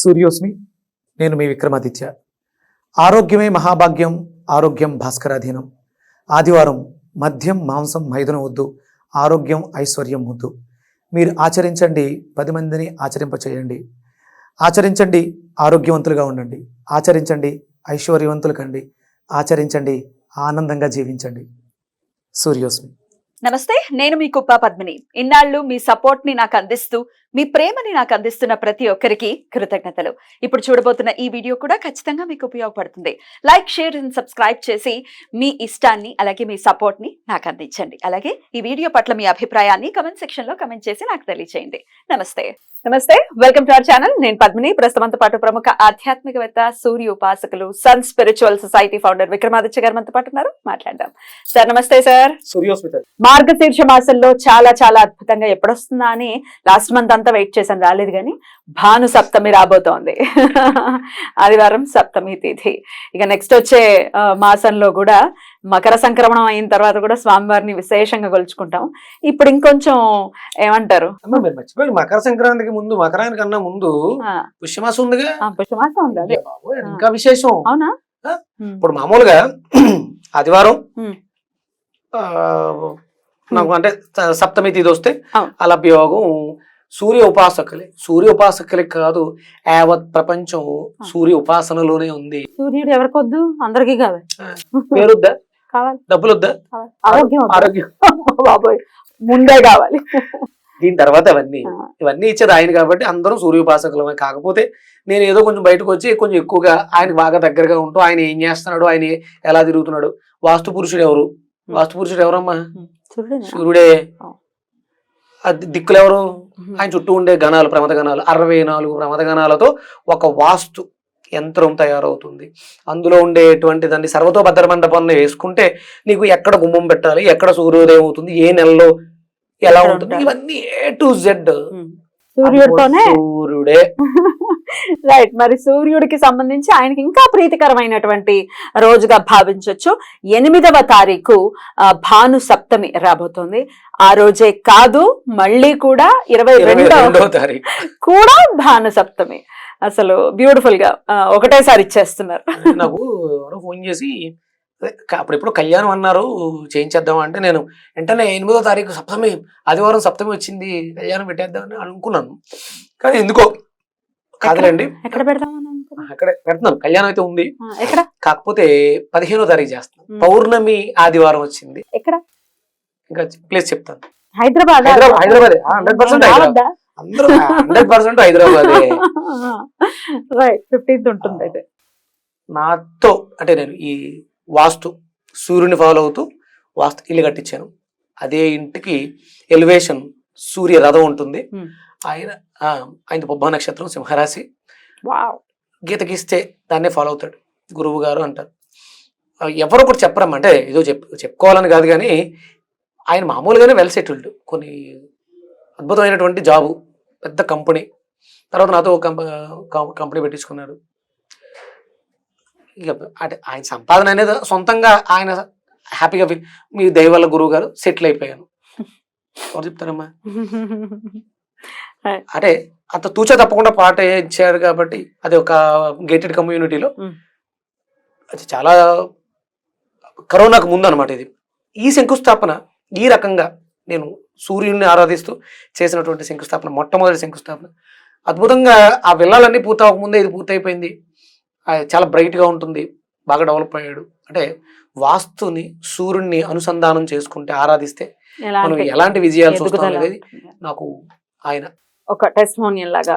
సూర్యోస్మి నేను మీ విక్రమాదిత్య. ఆరోగ్యమే మహాభాగ్యం ఆరోగ్యం భాస్కరాధీనం. ఆదివారం మద్యం మాంసం మైదనం వద్దు ఆరోగ్యం ఐశ్వర్యం వద్దు. మీరు ఆచరించండి పది మందిని ఆచరింపచేయండి. ఆచరించండి ఆరోగ్యవంతులుగా ఉండండి. ఆచరించండి ఐశ్వర్యవంతులు కండి ఆచరించండి ఆనందంగా జీవించండి. సూర్యోస్మి. నమస్తే నేను మీ కుప్ప పద్మిని. ఇన్నాళ్ళు మీ సపోర్ట్ని నాకు అందిస్తూ మీ ప్రేమని నాకు అందిస్తున్న ప్రతి ఒక్కరికి కృతజ్ఞతలు. ఇప్పుడు చూడబోతున్న ఈ వీడియో కూడా ఖచ్చితంగా మీకు ఉపయోగపడుతుంది. లైక్ షేర్ అండ్ సబ్స్క్రైబ్ చేసి మీ ఇష్టాన్ని అలాగే మీ సపోర్ట్ని నాకు అందించండి. అలాగే ఈ వీడియో పట్ల మీ అభిప్రాయాన్ని కమెంట్ సెక్షన్లో కమెంట్ చేసి నాకు తెలియచేయండి. నమస్తే. నమస్తే. వెల్కమ్ టు అవర్ ఛానల్ నేను పద్మిని ప్రస్తుతంతో పాటు ప్రముఖ ఆధ్యాత్మికవేత్త సూర్య ఉపాసకులు sun spiritual society founder Vikramaditya garu మనతో పాటు ఉన్నారు. మాట్లాడదాం. సార్ నమస్తే సార్ మార్గశీర్ష మాసంలో చాలా చాలా అద్భుతంగా ఎప్పుడొస్తుందా అని లాస్ట్ మంత్ అంతా వెయిట్ చేశాను రాలేదు కానీ భాను సప్తమి రాబోతోంది. ఆదివారం సప్తమి తిథి. ఇక నెక్స్ట్ వచ్చే మాసంలో కూడా మకర సంక్రమణం అయిన తర్వాత కూడా స్వామివారిని విశేషంగా కొలుచుకుంటాం. ఇప్పుడు ఇంకొంచెం ఏమంటారు? మకర సంక్రాంతికి ముందు మకరానికి కన్నా ముందు పుష్యమాసం ఉందిగా? పుష్యమాసం ఉంది ఇంకా విశేషం. అవునా? ఇప్పుడు మామూలుగా ఆదివారం నాకు అంటే సప్తమి తిథి వస్తే అవును. సూర్య ఉపాసకులే సూర్య ఉపాసకులే కాదు యావత్ ప్రపంచం సూర్య ఉపాసనలోనే ఉంది. సూర్యుడు ఎవరికొద్దు? అందరికీ కావాలి పేరుద్దా? కావాలి. డబ్బులొద్దా? కావాలి. ఆరోగ్యం వద్దా? ఆరోగ్యం. బాబోయ్ ముందే కావాలి. దీని తర్వాత అవన్నీ. ఇవన్నీ ఇచ్చేది ఆయన కాబట్టి అందరూ సూర్య ఉపాసకులమే కాకపోతే నేను ఏదో కొంచెం బయటకు వచ్చి కొంచెం ఎక్కువగా ఆయనకు బాగా దగ్గరగా ఉంటూ ఆయన ఏం చేస్తున్నాడు ఆయన ఎలా తిరుగుతున్నాడు. వాస్తు పురుషుడు ఎవరు? వాస్తు పురుషుడు ఎవరమ్మా? సూర్యుడే. దిక్కులు ఎవరు. ఆయన చుట్టూ ఉండే గణాలు ప్రమద గణాలు అరవై నాలుగు ప్రమద గణాలతో ఒక వాస్తు యంత్రం తయారవుతుంది. అందులో ఉండేటువంటి దాన్ని సర్వతో భద్ర మండపంలో వేసుకుంటే నీకు ఎక్కడ గుమ్మం పెట్టాలి ఎక్కడ సూర్యోదయం అవుతుంది ఏ నెలలో ఎలా ఉంటుంది? ఇవన్నీ ఏ టు జెడ్ సూర్యుడే. రైట్ మరి సూర్యుడికి సంబంధించి ఆయనకి ఇంకా ప్రీతికరమైనటువంటి రోజుగా భావించవచ్చు ఎనిమిదవ తారీఖు భాను సప్తమి రాబోతోంది. ఆ రోజే కాదు మళ్ళీ కూడా ఇరవై రెండవ కూడా భాను సప్తమి. అసలు బ్యూటిఫుల్గా ఒకటేసారి ఇచ్చేస్తున్నారు. నాకు ఫోన్ చేసి అప్పుడెప్పుడు కళ్యాణం అన్నారు చేయించేద్దాం అంటే నేను వెంటనే ఎనిమిదో తారీఖు సప్తమి ఆదివారం సప్తమి వచ్చింది కళ్యాణం పెట్టేద్దామని అనుకున్నాను. కానీ ఎందుకో కాదులేండి. ఎక్కడ పెడదాం అనుకున్నాం? అక్కడే కళ్యాణం అయితే ఉంది. ఎక్కడ? కాకపోతే పదిహేనో తారీఖు చేస్తాను ఉమ్. పౌర్ణమి ఆదివారం వచ్చింది. ఎక్కడ? ఇంకా ప్లేస్ చెప్తాను. హైదరాబాద్? హైదరాబాద్. హండ్రెడ్ పర్సెంట్ అందరూ hundred percent Hyderabad. Right fifteenth ఉంటుంది అయితే. నాతో అంటే నేను ఈ వాస్తు సూర్యుని ఫాలో అవుతూ వాస్తు ఇల్లు కట్టించాను. అదే ఇంటికి ఎలివేషన్ సూర్య రథం ఉంటుంది. ఆయన ఆయన పుబ్బ నక్షత్రం సింహరాశి. వావ్. గీత గీస్తే దాన్నే ఫాలో అవుతాడు. గురువు గారు అంటారు. ఎవరో ఒకటి చెప్పరమ్మా అంటే ఏదో చెప్ చెప్పుకోవాలని కాదు కానీ ఆయన మామూలుగానే వెల్ సెటిల్డ్ కొన్ని అద్భుతమైనటువంటి జాబు పెద్ద కంపెనీ. తర్వాత నాతో కంపెనీ పెట్టించుకున్నాడు. ఇక అంటే ఆయన సంపాదన అనేది సొంతంగా ఆయన హ్యాపీగా ఫీల్ మీ దయవల్ల గురువు గారు సెటిల్ అయిపోయాను ఎవరు చెప్తారమ్మా? అంటే అంత తూచా తప్పకుండా పాట ఇచ్చారు కాబట్టి అది ఒక గేటెడ్ కమ్యూనిటీలో Mm. అది చాలా కరోనాకు ముందు అనమాట ఇది. ఈ శంకుస్థాపన ఈ రకంగా నేను సూర్యుడిని ఆరాధిస్తూ చేసినటువంటి శంకుస్థాపన మొట్టమొదటి శంకుస్థాపన. అద్భుతంగా ఆ వెళ్ళాలన్నీ పూర్తి ముందే ఇది పూర్తయిపోయింది. చాలా bright గా ఉంటుంది బాగా డెవలప్ అయ్యాడు. అంటే వాస్తుని సూర్యుడిని అనుసంధానం చేసుకుంటే ఆరాధిస్తే మనం ఎలాంటి విజయాలు చూస్తాం అనేది నాకు ఆయన ఒక టెస్మోనియల్ లాగా.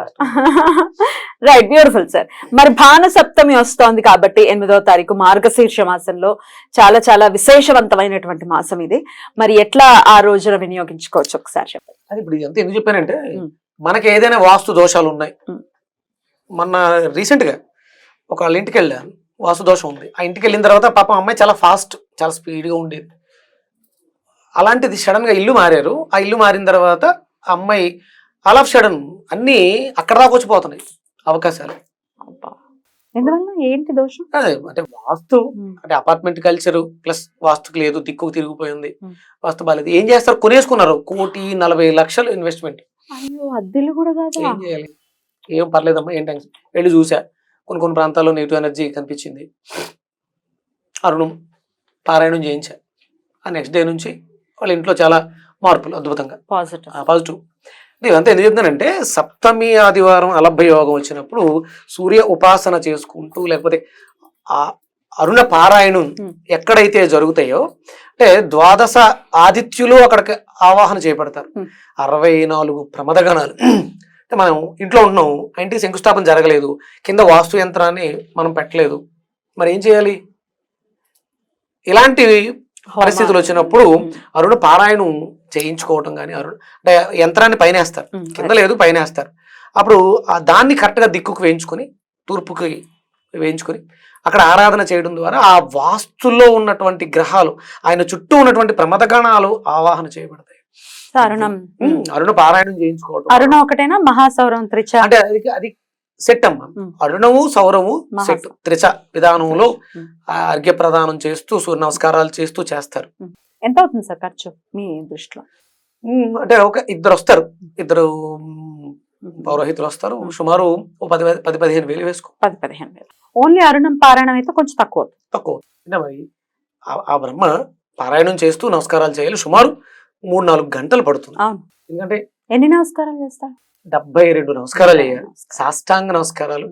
రైట్ బ్యూటిఫుల్ సార్ మరి భాను సప్తమి వస్తోంది కాబట్టి ఎనిమిదవ తారీఖు మార్గశీర్ష మాసంలో చాలా చాలా విశేషవంతమైనటువంటి మాసం ఇది. మరి ఎట్లా ఆ రోజున వినియోగించుకోవచ్చు ఒకసారి చెప్పండి. అది ఇప్పుడు ఇదంతా ఎందుకు చెప్పానంటే ఉమ్. మనకి ఏదైనా వాస్తు దోషాలు ఉన్నాయి. ఉమ్. మొన్న రీసెంట్గా ఒక వాళ్ళ ఇంటికి వెళ్ళాను. వాస్తు దోషం ఉంది. ఆ ఇంటికి వెళ్ళిన తర్వాత పాపం అమ్మాయి చాలా ఫాస్ట్ చాలా స్పీడ్గా ఉండేది. అలాంటిది సడన్గా ఇల్లు మారారు. ఆ ఇల్లు మారిన తర్వాత అమ్మాయి ఆల్ ఆఫ్ సడన్ అన్ని అక్కడ దాకా వచ్చిపోతున్నాయి అవకాశాలు. అబ్బా. ఎందువల్ల ఏంటి దోషం? అదే అంటే వాస్తు అంటే అపార్ట్మెంట్ కల్చర్ ప్లస్ వాస్తుకు లేదు దిక్కుకు తిరిగిపోయింది. వాస్తు బాలేదు. ఏం చేస్తారు? కొనేసుకున్నారు. కోటి నలభై లక్షలు ఇన్వెస్ట్మెంట్ అయ్యో అద్దెలు కూడా కాదా? ఏం చేయాలి? ఏం పర్లేదమ్మా ఏం టెన్షన్ వెళ్ళి చూసా. కొన్ని కొన్ని ప్రాంతాల్లో నెగిటివ్ ఎనర్జీ కనిపించింది. అరుణం పారాయణం చేయించా. ఆ నెక్స్ట్ డే నుంచి వాళ్ళ ఇంట్లో చాలా మార్పులు అద్భుతంగా. పాజిటివ్ పాజిటివ్ ఇదంతా ఎందుకు చెప్తున్నానంటే సప్తమి ఆదివారం అలభ్య యోగం వచ్చినప్పుడు సూర్య ఉపాసన చేసుకుంటూ లేకపోతే ఆ అరుణ పారాయణం. ఎక్కడైతే జరుగుతాయో అంటే ద్వాదశ ఆదిత్యులు అక్కడికి ఆవాహన చేయబడతారు. అరవై నాలుగు ప్రమదగణాలు అంటే మనం ఇంట్లో ఉంటున్నాం ఆ ఇంటికి శంకుస్థాపన జరగలేదు కింద వాస్తు యంత్రాన్ని మనం పెట్టలేదు మరి ఏం చేయాలి ఇలాంటి పరిస్థితులు వచ్చినప్పుడు అరుణ పారాయణం చేయించుకోవటం కానీ అరుణ అంటే యంత్రాన్ని పైన వేస్తారు కింద లేదు పైన వేస్తారు అప్పుడు దాన్ని కరెక్ట్గా దిక్కుకు వేయించుకొని తూర్పుకి వేయించుకొని అక్కడ ఆరాధన చేయడం ద్వారా ఆ వాస్తుల్లో ఉన్నటువంటి గ్రహాలు ఆయన చుట్టూ ఉన్నటువంటి ప్రమదగణాలు ఆవాహన చేయబడతాయి. అరుణ పారాయణం చేయించుకోవడం అరుణ ఒకటేనా? మహాసౌరం త్రిచ. అంటే అది అది సెట్ అమ్మా. అరుణము సౌరము సెట్ త్రిచ విధానంలో అర్ఘ్య ప్రదానం చేస్తూ సూర్య నమస్కారాలు చేస్తూ చేస్తారు. ఎంత అవుతుంది సార్ ఖర్చు మీ దృష్టిలో? అంటే ఒక ఇద్దరు వస్తారు. ఇద్దరు పౌరోహితులు వస్తారు. సుమారు పది పది పదిహేను వేలు వేసుకో. పది పదిహేను వేలు. ఓన్లీ అరుణం పారాయణం అయితే కొంచెం తక్కువ. తక్కువ అంటే మరి ఆ- బ్రహ్మ పారాయణం చేస్తూ నమస్కారాలు చేయాలి. సుమారు మూడు నాలుగు గంటలు పడుతుంది. ఎందుకంటే ఎన్ని నమస్కారాలు చేస్తారు? డెబ్బై రెండు నమస్కారాలు చేయాలి. సాష్టాంగ నమస్కారాలు.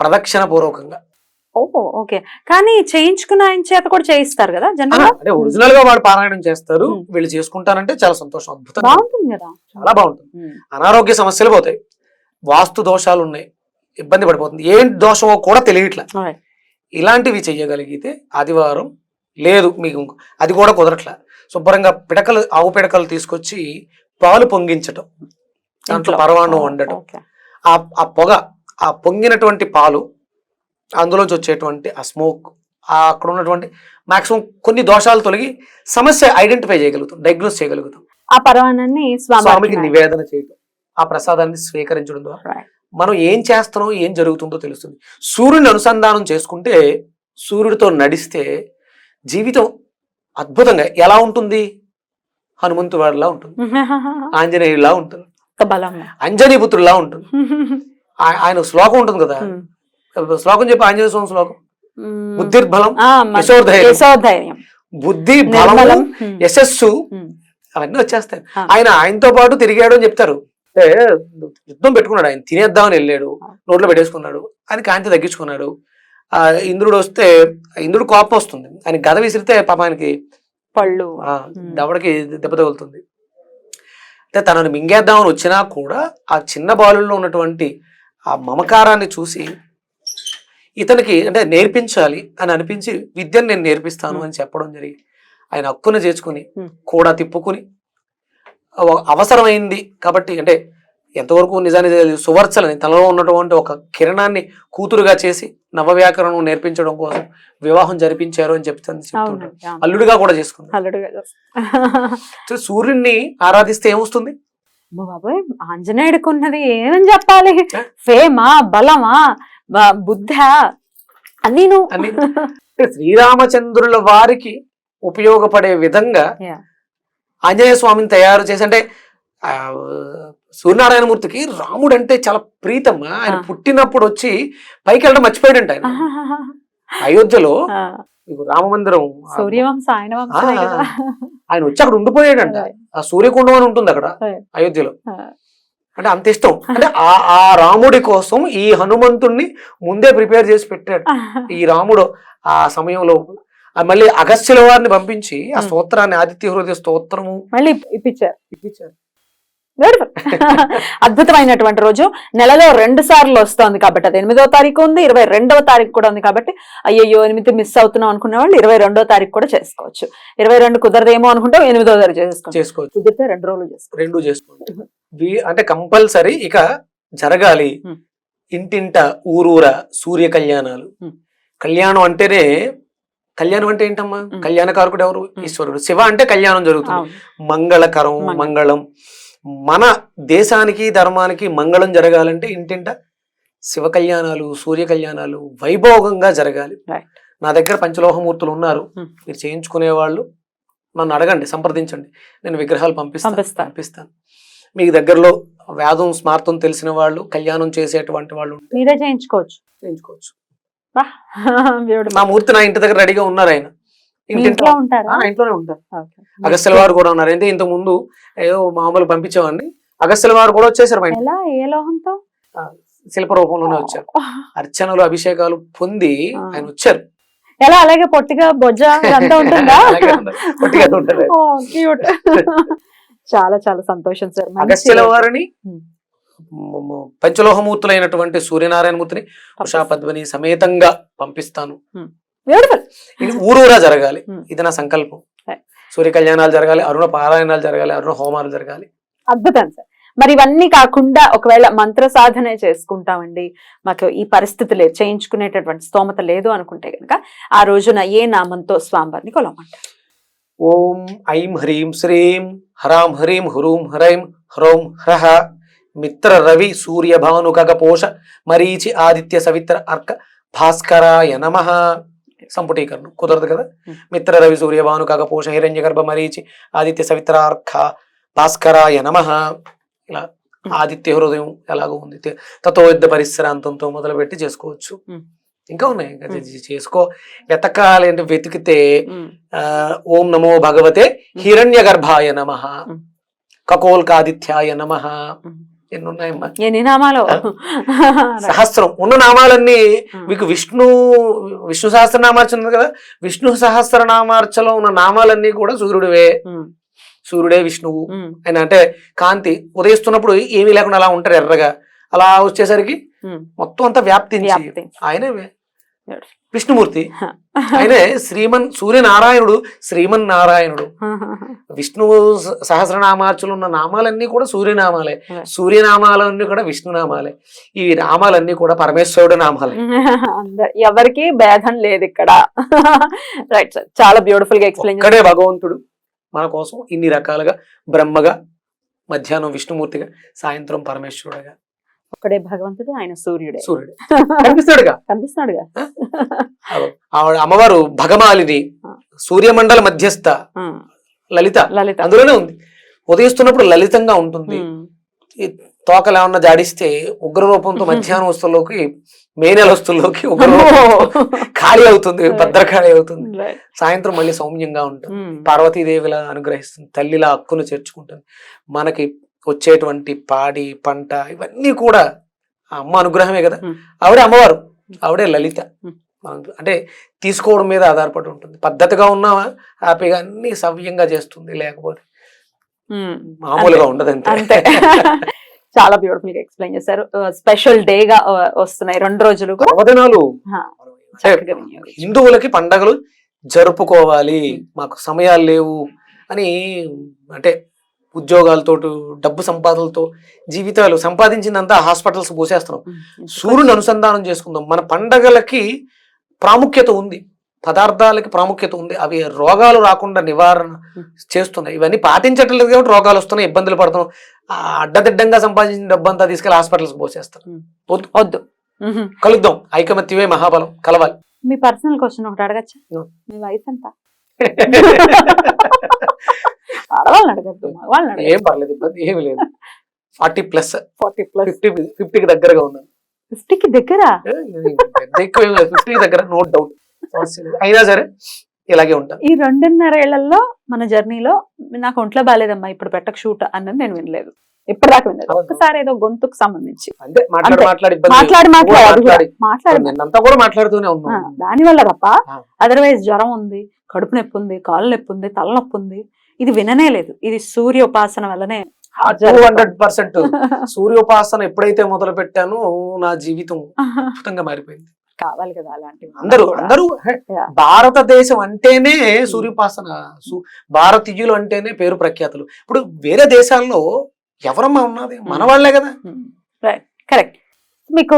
ప్రదక్షిణ పూర్వకంగా. ఓకే. కానీ చేయించుకున్న ఆయన చేత కూడా చేయిస్తారు కదా జనరల్ అంటే ఒరిజినల్గా వాడు పారాయణం చేస్తారు. వీళ్ళు చేసుకుంటారంటే చాలా సంతోషం అద్భుతం బాగుంటుంది కదా? చాలా బాగుంటుంది. అనారోగ్య సమస్యలు పోతాయి. వాస్తు దోషాలు ఉన్నాయి. ఇబ్బంది పడిపోతుంది. ఏం దోషమో కూడా తెలియట్లే. ఇలాంటివి చెయ్యగలిగితే ఆదివారం లేదు మీకు అది కూడా కుదరట్లా. శుభ్రంగా పిడకలు ఆవు పిడకలు తీసుకొచ్చి పాలు పొంగించటం. దాంట్లో ఓ, వండటం. ఆ ఆ పొగ ఆ పొంగినటువంటి పాలు అందులోంచి వచ్చేటువంటి ఆ స్మోక్ ఆ అక్కడ ఉన్నటువంటి మాక్సిమం కొన్ని దోషాలు తొలగి సమస్య ఐడెంటిఫై చేయగలుగుతాం డయాగ్నోస్ చేయగలుగుతాం. ఆ పర్వాణాన్ని స్వామికి నివేదన చేయటం ఆ ప్రసాదాన్ని స్వీకరించడం ద్వారా. మనం ఏం చేస్తున్నాం ఏం జరుగుతుందో తెలుస్తుంది. సూర్యుని అనుసంధానం చేసుకుంటే సూర్యుడితో నడిస్తే జీవితం అద్భుతంగా ఎలా ఉంటుంది? హనుమంతు వాడిలా ఉంటుంది. ఆంజనేయులా ఉంటుంది. అంజనీ పుత్రులా ఉంటుంది. ఆయన శ్లోకం ఉంటుంది కదా. శ్లోకం చెప్పి ఆంజనేయ స్వామి శ్లోకం. బుద్ధిర్బలం యశోధైర్యం. బుద్ధి బలం. యశస్సు. అవన్నీ వచ్చేస్తాయి. ఆయన ఆయనతో పాటు తిరిగాడు అని చెప్తారు. అంటే యుద్ధం పెట్టుకున్నాడు ఆయన. తినేద్దామని వెళ్ళాడు. నోట్లో పెట్టేసుకున్నాడు. ఆయన కాంతి తగ్గించుకున్నాడు. ఆ ఇంద్రుడు వస్తే ఇంద్రుడు కోపం వస్తుంది. ఆయన గద విసిరితే పాప ఆయనకి పళ్ళు. దవడకి దెబ్బ తగులుతుంది. అంటే తనను మింగేద్దామని వచ్చినా కూడా ఆ చిన్న బాలుల్లో ఉన్నటువంటి ఆ మమకారాన్ని చూసి ఇతనికి అంటే నేర్పించాలి అని అనిపించి విద్యను నేను నేర్పిస్తాను అని చెప్పడం జరిగి ఆయన హక్కును చేర్చుకుని. కూడా తిప్పుకుని అవ- అవసరమైంది కాబట్టి అంటే ఎంతవరకు నిజానికి తెలియదు. సువర్చలని తనలో ఉన్నటువంటి ఒక కిరణాన్ని కూతురుగా చేసి నవవ్యాకరణం నేర్పించడం కోసం వివాహం జరిపించారు అని చెప్తుంటారు అవును. అల్లుడిగా కూడా. సో సూర్యుడిని ఆరాధిస్తే ఏమొస్తుంది బాబోయ్ ఆంజనేయుడికి ఉన్నది ఏమని చెప్పాలి? ఫేమా బలమా బుద్ధ అంటే శ్రీరామచంద్రుల వారికి ఉపయోగపడే విధంగా. ఆంజనేయ స్వామిని తయారు చేసి అంటే సూర్యనారాయణమూర్తికి రాముడు అంటే చాలా ప్రీతమ్మా. ఆయన. పుట్టినప్పుడు వచ్చి పైకి వెళ్ళడం మర్చిపోయాడంట ఆయన. అయోధ్యలో రామ మందిరం సూర్యవంశ ఆయన ఆయన వచ్చి అక్కడ ఉండిపోయాడంట. ఆ. సూర్యకుండం అని ఉంటుంది అక్కడ. అయోధ్యలో. అంటే అంత ఇష్టం. అంటే ఆ ఆ రాముడి కోసం ఈ హనుమంతుణ్ణి ముందే ప్రిపేర్ చేసి పెట్టాడు. ఈ రాముడు ఆ సమయంలో మళ్ళీ అగస్త్యుల వారిని పంపించి ఆ. స్తోత్రాన్ని ఆదిత్య హృదయ స్తోత్రము మళ్ళీ ఇప్పించారు ఇప్పించారు అద్భుతమైనటువంటి రోజు. నెలలో రెండు సార్లు వస్తోంది కాబట్టి అది ఎనిమిదో తారీఖు ఉంది ఇరవై రెండవ తారీఖు కూడా ఉంది కాబట్టి అయ్యయ్యో ఎనిమిది మిస్ అవుతున్నాం అనుకునే వాళ్ళు ఇరవై రెండో తారీఖు కూడా చేసుకోవచ్చు. ఇరవై రెండు కుదరదేమో అనుకుంటే ఎనిమిదో తారీఖు చేసుకోవచ్చు. కుదిరితే రెండు రోజులు చేసుకోవచ్చు. రెండు చేసుకోవచ్చు. అంటే కంపల్సరీ ఇక జరగాలి. ఇంటింట ఊరూర సూర్య కళ్యాణాలు. కళ్యాణం అంటేనే కళ్యాణం అంటే ఏంటమ్మా. కళ్యాణకారకుడు ఎవరు. ఈశ్వరుడు. శివ అంటే కళ్యాణం జరుగుతుంది. మంగళకరం మంగళం. మన దేశానికి ధర్మానికి మంగళం జరగాలంటే ఇంటింట శివ కళ్యాణాలు సూర్య కళ్యాణాలు వైభోగంగా జరగాలి. నా దగ్గర పంచలోహమూర్తులు ఉన్నారు Hmm. మీరు చేయించుకునే వాళ్ళు నన్ను అడగండి సంప్రదించండి నేను విగ్రహాలు పంపిస్తాను పంపిస్తాను. మీకు దగ్గరలో వేదం స్మార్థం తెలిసిన వాళ్ళు కళ్యాణం చేసేటువంటి వాళ్ళు మీరే చేయించుకోవచ్చు చేయించుకోవచ్చు. నా మూర్తి నా ఇంటి దగ్గర రెడీగా ఉన్నారు ఆయన మీ ఇంట్లో ఇంట్లోనే ఉంటారు. అగస్త్యుల వారు కూడా ఉన్నారు. అంటే ఇంతకు ముందు ఏదో మామూలు పంపించేవాడిని. అగస్త్యుల వారు కూడా వచ్చేసారు. ఎలా? ఏ లోహంతో? శిల్ప రూపంలోనే వచ్చారు. అర్చనలు అభిషేకాలు పొంది. ఆయన వచ్చారు. ఎలా? అలాగే పొట్టిగా బొజ్జ ఉంటుందా? cute. చాలా చాలా సంతోషం సార్. అగస్త్యుల. వారిని పంచలోహమూర్తులైనటువంటి సూర్యనారాయణ మూర్తిని ఉషా పద్మని సమేతంగా పంపిస్తాను. Beautiful. ఇది ఊరూరా జరగాలి ఉమ్. ఇది నా సంకల్పం. సూర్య కళ్యాణాలు జరగాలి అరుణ పారాయణాలు జరగాలి అరుణ హోమాలు జరగాలి అద్భుతం సార్ మరి ఇవన్నీ కాకుండా ఒకవేళ మంత్ర సాధనే చేసుకుంటామండి మాకు ఈ పరిస్థితి లేదు చేయించుకునేటటువంటి స్తోమత లేదు అనుకుంటే కనుక ఆ రోజున ఏ నామంతో స్వామివారిని కొలవమంటారు ఓం ఐం హ్రీం శ్రీం హరాం హ్రీం హురూం హరైం హ్రౌం హ్రహ మిత్ర రవి సూర్య భాను పోష మరీచి ఆదిత్య సవిత్ర అర్క భాస్కరాయ నమ సంపుటీకరణం. కుదరదు కదా. మిత్ర రవి సూర్య భాను పోష హిరణ్య గర్భ మరీచి ఆదిత్య సవిత్ర అర్క భాస్కరాయ నమ. ఇలా ఆదిత్య హృదయం ఎలాగో ఉంది. తతో యుద్ధ పరిశ్రాంతంతో మొదలుపెట్టి చేసుకోవచ్చు. ఇంకా ఉన్నాయి. ఇంకా చేసుకో. వెతకాలి అంటే వెతికితే ఓం నమో భగవతే హిరణ్య గర్భాయ నమ. కకోల్కాదిత్యాయ నమ. ఎన్ని ఉన్నాయమ్మా ఎన్ని నామాలు? సహస్రం. ఉన్న నామాలన్నీ. మీకు విష్ణు విష్ణు సహస్రనామార్చన ఉంది కదా? విష్ణు సహస్రనామార్చలో ఉన్న నామాలన్నీ కూడా సూర్యుడివే. సూర్యుడే విష్ణువు. ఆయన అంటే కాంతి ఉదయిస్తున్నప్పుడు ఏమీ లేకుండా అలా ఉంటారు ఎర్రగా. అలా వచ్చేసరికి. మొత్తం అంతా వ్యాప్తించి. వ్యాప్తి. ఆయనే. విష్ణుమూర్తి. ఆయనే శ్రీమన్ సూర్యనారాయణుడు శ్రీమన్ నారాయణుడు విష్ణువు స- సహస్రనామార్చులు ఉన్న నామాలన్నీ కూడా సూర్యనామాలే. సూర్యనామాలన్నీ కూడా విష్ణునామాలే. ఈ నామాలన్నీ కూడా పరమేశ్వరుడు నామాలే. ఎవరికి భేదం లేదు ఇక్కడ. రైట్ సార్ చాలా బ్యూటిఫుల్గా ఎక్స్ప్లెయిన్ ఒక్కడే భగవంతుడు. మన కోసం ఇన్ని రకాలుగా బ్రహ్మగా మధ్యాహ్నం విష్ణుమూర్తిగా సాయంత్రం పరమేశ్వరుడుగా. ఒక్కడే భగవంతుడు ఆయన సూర్యుడే. సూర్యుడు. కనిపిస్తాడుగా కనిపిస్తున్నాడుగా. ఆవిడ అమ్మవారు భగమాలిని సూర్యమండల మధ్యస్థ లలిత. లలిత. అందులోనే ఉంది. ఉదయిస్తున్నప్పుడు లలితంగా ఉంటుంది. తోకలు ఏమన్నా జాడిస్తే ఉగ్ర రూపంతో మధ్యాహ్నం వస్తువులోకి మే నెల వస్తువులోకి ఉగ్ర ఖాళీ అవుతుంది భద్రకాళి అవుతుంది. సాయంత్రం మళ్ళీ సౌమ్యంగా ఉంటుంది. పార్వతీదేవిలా అనుగ్రహిస్తుంది. తల్లిలా హక్కును చేర్చుకుంటుంది. మనకి వచ్చేటువంటి పాడి పంట ఇవన్నీ కూడా అమ్మ అనుగ్రహమే కదా. ఆవిడే అమ్మవారు. ఆవిడే లలిత. మనం- అంటే తీసుకోవడం మీద ఆధారపడి ఉంటుంది. పద్ధతిగా ఉన్నావా? హ్యాపీగా అన్ని సవ్యంగా చేస్తుంది లేకపోతే. మామూలుగా ఉండదు అంతే. చాలా బ్యూటిఫుల్గా ఎక్స్ప్లెయిన్ చేశారు. స్పెషల్ డే గా వస్తున్నాయి రెండు రోజులు పర్వదినాలు. హిందువులకి పండగలు జరుపుకోవాలి. మాకు సమయాలు లేవు అని అంటే ఉద్యోగాలతో డబ్బు సంపాదనలతో జీవితాలు సంపాదించిందంతా హాస్పిటల్స్ పోసేస్తున్నాం సూర్యుని అనుసంధానం చేసుకుందాం. మన పండగలకి ప్రాముఖ్యత ఉంది. పదార్థాలకి ప్రాముఖ్యత ఉంది. అవి రోగాలు రాకుండా నివారణ. చేస్తున్నాయి. ఇవన్నీ పాటించట్లేదు కాబట్టి రోగాలు వస్తున్నాయి ఇబ్బందులు పడుతున్నాం ఆ అడ్డదిడ్డంగా సంపాదించిన డబ్బు అంతా తీసుకెళ్ళి హాస్పిటల్స్ పోసేస్తాం Hmm. వద్దు. కలుద్దాం. ఐకమత్యమే మహాబలం. కలవాలి. మీ పర్సనల్ క్వశ్చన్ ఒకటి అడగచ్చా. మీ వయసు ఎంత? ఆడవాళ్ళని అడగద్దు. మగవాళ్ళని ఏం పర్లేదు ఇబ్బంది ఏమి లేదు. Forty plus. Forty plus. Fifty ఫిఫ్టీకి దగ్గరగా ఉన్నాను. ఫిఫ్టీకి దగ్గర? ఎక్కువ ఫిఫ్టీకి దగ్గర నో డౌట్ అయినా సరే ఇలాగే ఉంటాను ఈ రెండున్నర ఏళ్ళలో మన జర్నీలో నాకు ఒంట్లో బాగాలేదమ్మా ఇప్పుడు పెట్టక షూట్ అన్నది నేను వినలేదు. ఇప్పటిదాకా వినలేదు. ఒక్కసారి ఏదో గొంతుకు సంబంధించి. మాట్లాడి. మాట్లాడి మాట్లాడుతూనే దాని వల్ల తప్ప. అదర్వైజ్ జ్వరం ఉంది కడుపు నొప్పి ఉంది కాళ్ళు నొప్పి ఉంది తలనొప్పి ఉంది. ఇది విననే లేదు. ఇది సూర్య ఉపాసన వల్లనే టూ హండ్రెడ్ పర్సెంట్ సూర్యోపాసన ఎప్పుడైతే మొదలు పెట్టానో నా జీవితం అద్భుతంగా మారిపోయింది. కావాలి కదా అలాంటివి అందరూ. అందరూ. భారతదేశం అంటేనే సూర్యోపాసన భారతీయులు అంటేనే పేరు ప్రఖ్యాతులు. ఇప్పుడు వేరే దేశాల్లో ఎవరమ్మా ఉన్నది? మన వాళ్ళే కదా. కరెక్ట్ మీకు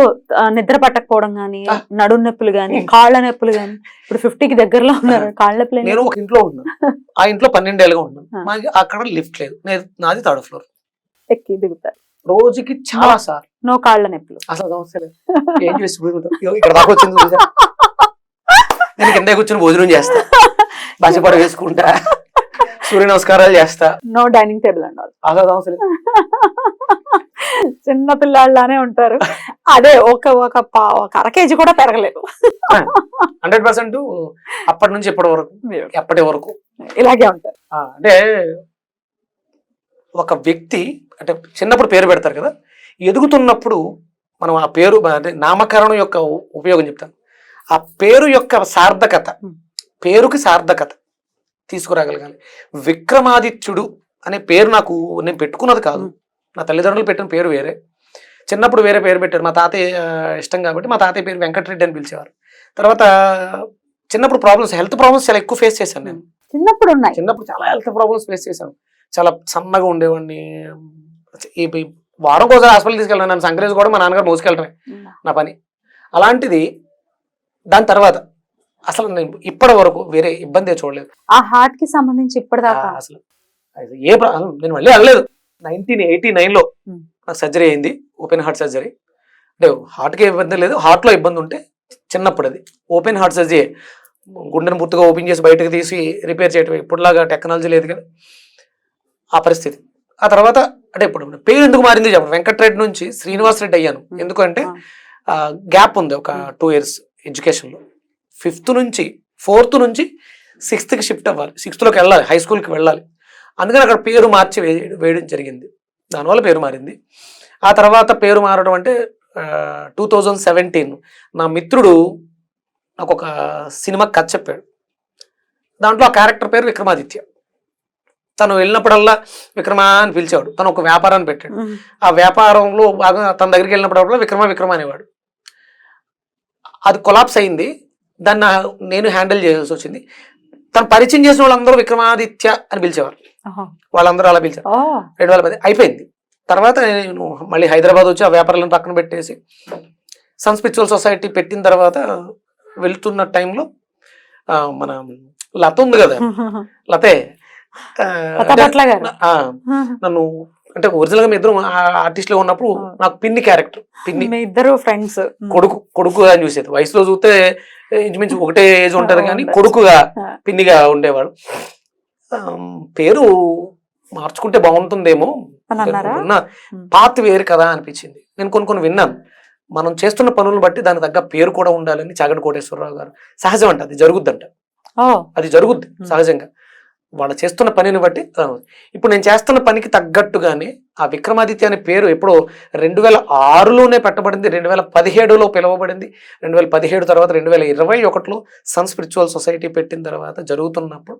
నిద్ర పట్టకపోవడం గానీ ఆ. నడుము నొప్పులు గానీ. కాళ్ళ నొప్పులు గానీ ఇప్పుడు ఫిఫ్టీకి దగ్గరలో ఉన్నారు కాళ్ళ నొప్పులు నేను ఒక ఇంట్లో ఉన్నాను. ఆ ఇంట్లో పన్నెండేళ్ళుగా ఉన్నాను. మాకు అక్కడ లిఫ్ట్ లేదు. నేను నాది థర్డ్ ఫ్లోర్. ఎక్కి దిగుతారు రోజుకి చాలా సార్ నో కాళ్ళ నొప్పులు. అసలు సమస్య లేదు. ఏం చేసి కూర్చుంటాం? ఇగో ఇక్కడ దాకా వచ్చింది చూసా నేను కింద కూర్చొని భోజనం చేస్తా. బసిపడ వేసుకుంటా. సూర్య నమస్కారాలు చేస్తా. నో డైనింగ్ టేబుల్ అండి అసలు సమస్య లేదు. చిన్న పిల్లాళ్ళలానే ఉంటారు. అదే ఒక ఒక ఒక అర కేజీ కూడా పెరగలేదు. హండ్రెడ్ పర్సెంట్ అప్పటి నుంచి ఇప్పటి వరకు ఎప్పటి వరకు. ఇలాగే ఉంటారు. అంటే ఒక వ్యక్తి అంటే చిన్నప్పుడు పేరు పెడతారు కదా ఎదుగుతున్నప్పుడు మనం ఆ పేరు అంటే నామకరణం యొక్క ఉపయోగం చెప్తాను. ఆ పేరు యొక్క సార్థకత Hmm. పేరుకి సార్థకత తీసుకురాగలగాలి. విక్రమాదిత్యుడు అనే పేరు నాకు నేను పెట్టుకున్నది కాదు. Hmm. నా తల్లిదండ్రులు పెట్టిన పేరు వేరే. చిన్నప్పుడు వేరే పేరు పెట్టారు. మా తాతయ్య ఇష్టం కాబట్టి మా తాతయ్య పేరు వెంకటరెడ్డి అని పిలిచేవారు. తర్వాత చిన్నప్పుడు ప్రాబ్లమ్స్ హెల్త్ ప్రాబ్లమ్స్ చాలా ఎక్కువ ఫేస్ చేశాను నేను. చిన్నప్పుడు ఉన్నాయి. చిన్నప్పుడు చాలా హెల్త్ ప్రాబ్లమ్స్ ఫేస్ చేశాను. చాలా సన్నగా ఉండేవాడిని. వారం కోసం హాస్పిటల్ తీసుకెళ్ళాను నన్ను సంక్రేజ్ కూడా మా నాన్నగారు మోసుకెళ్ళటమే. నా పని. అలాంటిది దాని తర్వాత అసలు నేను ఇప్పటి వరకు వేరే ఇబ్బంది చూడలేదు. ఆ హార్ట్కి సంబంధించి ఇప్పటిదాకా? అసలు ఏ నేను మళ్ళీ అనలేదు నైన్టీన్ ఎయిటీ నైన్లో. నాకు సర్జరీ అయింది ఓపెన్ హార్ట్ సర్జరీ. అంటే హార్ట్కి ఇబ్బంది లేదు హార్ట్లో ఇబ్బంది ఉంటే చిన్నప్పుడు అది. ఓపెన్ హార్ట్ సర్జరీ గుండెను పూర్తిగా ఓపెన్ చేసి బయటకు తీసి రిపేర్ చేయటం ఇప్పుడులాగా టెక్నాలజీ లేదు కదా ఆ పరిస్థితి. ఆ తర్వాత అంటే ఇప్పుడు పేరు ఎందుకు మారింది చెప్పండి వెంకటరెడ్డి నుంచి శ్రీనివాస్ రెడ్డి అయ్యాను. ఎందుకంటే. గ్యాప్ ఉంది ఒక. టూ ఇయర్స్ ఎడ్యుకేషన్లో. ఫిఫ్త్ నుంచి ఫోర్త్ నుంచి సిక్స్త్కి షిఫ్ట్ అవ్వాలి. సిక్స్త్లోకి వెళ్ళాలి హై స్కూల్కి వెళ్ళాలి. అందుకని అక్కడ పేరు మార్చి వే- వేయడం జరిగింది. దానివల్ల పేరు మారింది. ఆ తర్వాత పేరు మారడం అంటే టూ థౌజండ్ సెవెంటీన్ నా మిత్రుడు నాకు ఒక సినిమా కథ చెప్పాడు. దాంట్లో ఆ క్యారెక్టర్ పేరు విక్రమాదిత్య. తను వెళ్ళినప్పుడల్లా విక్రమా అని పిలిచేవాడు. తను ఒక వ్యాపారాన్ని పెట్టాడు. ఆ వ్యాపారంలో బాగా తన దగ్గరికి వెళ్ళినప్పుడల్లా విక్రమ విక్రమ అనేవాడు. అది కొలాప్స్ అయింది. దాన్ని నేను హ్యాండిల్ చేయాల్సి వచ్చింది. తను పరిచయం చేసిన వాళ్ళందరూ విక్రమాదిత్య అని పిలిచేవారు. వాళ్ళందరూ అలా పిలిచారు. రెండు వేల పది అయిపోయింది. తర్వాత నేను మళ్ళీ హైదరాబాద్ వచ్చి ఆ వ్యాపారాలను పక్కన పెట్టేసి సన్ స్పిరిచువల్ సొసైటీ పెట్టిన తర్వాత వెళ్తున్న టైంలో మన లత ఉంది కదా. లతే నన్ను అంటే ఒరిజినల్గా మీ ఇద్దరు ఆర్టిస్ట్లో ఉన్నప్పుడు నాకు పిన్ని క్యారెక్టర్ పిన్ని. మీ ఇద్దరు ఫ్రెండ్స్. కొడుకు కొడుకు అని చూసేది. వయసులో చూస్తే ఇంచుమించు ఒకటే ఏజ్ ఉంటది కానీ. కొడుకుగా. పిన్నిగా ఉండేవాడు. పేరు మార్చుకుంటే బాగుంటుందేమో. పాత్ వేరు కదా అనిపించింది. నేను కొన్ని కొన్ని విన్నాను. మనం చేస్తున్న పనులను బట్టి దానికి తగ్గ పేరు కూడా ఉండాలని చాగంటి కోటేశ్వరరావు గారు. సహజం అంట అది జరుగుద్దంట. అది జరుగుద్ది. సహజంగా. వాళ్ళు చేస్తున్న పనిని బట్టి. ఇప్పుడు నేను చేస్తున్న పనికి తగ్గట్టుగానే ఆ విక్రమాదిత్య అనే పేరు ఎప్పుడో రెండు వేల ఆరులోనే పెట్టబడింది రెండు వేల పదిహేడులో పిలువబడింది రెండు వేల పదిహేడు తర్వాత రెండు వేల ఇరవై ఒకటిలో సన్ స్పిరిచువల్ సొసైటీ పెట్టిన తర్వాత జరుగుతున్నప్పుడు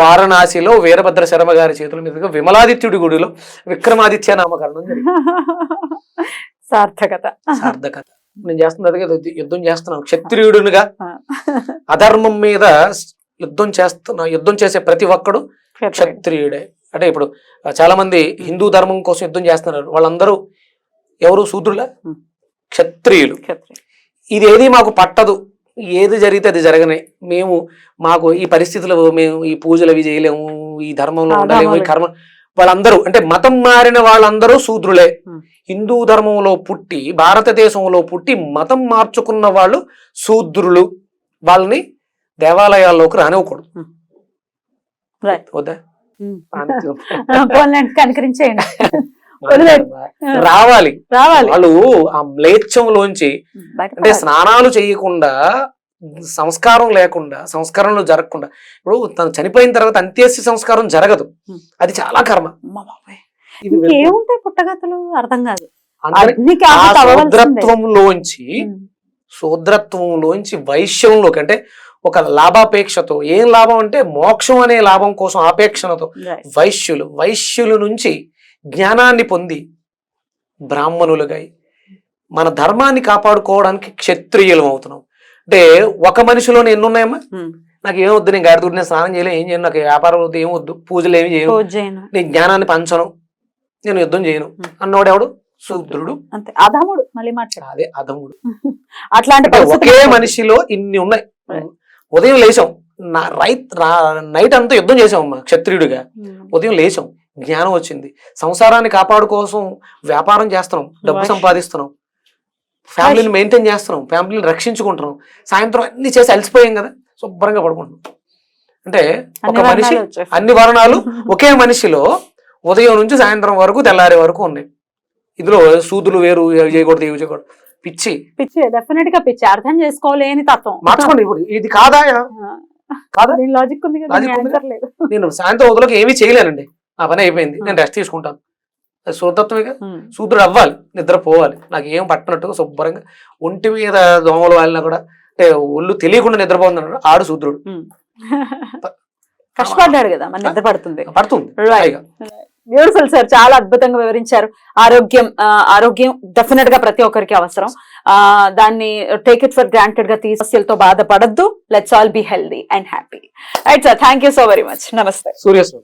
వారణాసిలో వీరభద్ర శర్మ గారి చేతుల మీదుగా విమలాదిత్యుడి గుడిలో విక్రమాదిత్య నామకరణం సార్థకత. సార్థకత. నేను చేస్తున్నది అదే కదా, యుద్ధం చేస్తున్నాను. క్షత్రియుడునిగా. అధర్మం మీద యుద్ధం చేస్తున్నా యుద్ధం చేసే ప్రతి ఒక్కడు క్షత్రియుడే. అంటే ఇప్పుడు చాలా మంది హిందూ ధర్మం కోసం యుద్ధం చేస్తున్నారు. వాళ్ళందరూ ఎవరు? శూద్రుల. క్షత్రియులు. క్షత్రియ. ఇది ఏది మాకు పట్టదు. ఏది జరిగితే అది జరగనే మేము మాకు ఈ పరిస్థితులు మేము ఈ పూజలు అవి చేయలేము ఈ ధర్మంలో ఉండలేము ఈ. కర్మ వాళ్ళందరూ అంటే మతం మారిన వాళ్ళందరూ శూద్రులే. హిందూ ధర్మంలో పుట్టి భారతదేశంలో పుట్టి మతం మార్చుకున్న వాళ్ళు శూద్రులు వాళ్ళని దేవాలయాల్లోకి రానివ్వకూడదు. వద్దా కనికరించేయండి. రావాలి. రావాలి. వాళ్ళు ఆ మ్లేచ్ఛంలోంచి అంటే. స్నానాలు చేయకుండా సంస్కారం లేకుండా సంస్కరణలు జరగకుండా ఇప్పుడు తను చనిపోయిన తర్వాత అంత్యేష్టి సంస్కారం జరగదు. అది చాలా కర్మ. ఇంకేముంటాయి పుట్టగతులు? అర్థం కాదు. శూద్రత్వంలోంచి. శూద్రత్వంలోంచి వైశ్యంలోకి అంటే ఒక లాభాపేక్షతో ఏం లాభం అంటే మోక్షం అనే లాభం కోసం ఆపేక్షణతో. వైశ్యులు వైశ్యుల నుంచి జ్ఞానాన్ని పొంది బ్రాహ్మణులుగా మన ధర్మాన్ని కాపాడుకోవడానికి క్షత్రియులం అవుతున్నాం. అంటే ఒక మనిషిలోనే ఎన్ని ఉన్నాయమ్మా ఉమ్. నాకు ఏం వద్దు నేను గాడి నేను స్నానం చేయలేను ఏం చేయను నాకు వ్యాపారం వద్దు ఏం వద్దు పూజలు ఏమి చేయను. నేను జ్ఞానాన్ని పంచను నేను యుద్ధం చేయను. Hmm. అన్నోడెవడు శూద్రుడు. అంతే. అధముడు మళ్ళీ మాట్లాడు. అదే అధముడు. అట్లాంటి ఒకే మనిషిలో ఇన్ని ఉన్నాయి. ఉదయం లేచాం. నా రైట్ నైట్ అంతా యుద్ధం చేసాం అమ్మా క్షత్రియుడిగా. ఉదయం లేచాం. జ్ఞానం వచ్చింది. సంసారాన్ని కాపాడు కోసం వ్యాపారం చేస్తున్నాం డబ్బు. సంపాదిస్తున్నాం ఫ్యామిలీని మెయింటైన్ చేస్తున్నాం ఫ్యామిలీని రక్షించుకుంటున్నాం. సాయంత్రం అన్ని చేసి అలసిపోయాం కదా శుభ్రంగా పడుకుంటున్నాం. అంటే ఒక మనిషి. అన్ని వర్ణాలు ఒకే మనిషిలో ఉదయం నుంచి సాయంత్రం వరకు తెల్లారే వరకు ఉన్నాయి. ఇందులో సూదులు వేరు చేయకూడదు ఇవి చేయకూడదు. పిచ్చి. పిచ్చి డెఫినెట్గా పిచ్చి. అర్థం చేసుకోలేని తత్వం. మార్చుకోండి ఇప్పుడు. ఇది కాదా? కాదా? లాజిక్ ఉంది నేను సాయంత్రం వదలకి ఏమీ చేయలేనండి. నా పని అయిపోయింది. నేను రెస్ట్ తీసుకుంటాను. అది శుద్ధత్వమేగా ఉమ్. శూద్రుడు అవ్వాలి నిద్ర పోవాలి నాకు ఏం పట్టనట్టుగా శుభ్రంగా ఒంటి మీద దోమలు వాలినా కూడా అంటే ఒళ్ళు తెలియకుండా నిద్రపోతున్నాడు ఆడు శూద్రుడు. కష్టపడ్డాడు కదా మన నిద్ర పడుతుంది. పడుతుంది. బ్యూటిఫుల్ సార్ చాలా అద్భుతంగా వివరించారు. ఆరోగ్యం ఆరోగ్యం డెఫినెట్గా ప్రతి ఒక్కరికి అవసరం. ఆ దాన్ని టేక్ ఇట్ ఫర్ గ్రాంటెడ్గా తీసలతో బాధపడద్దు. Let's all be healthy and happy right sir thank you so very much నమస్తే సూర్యస్వామి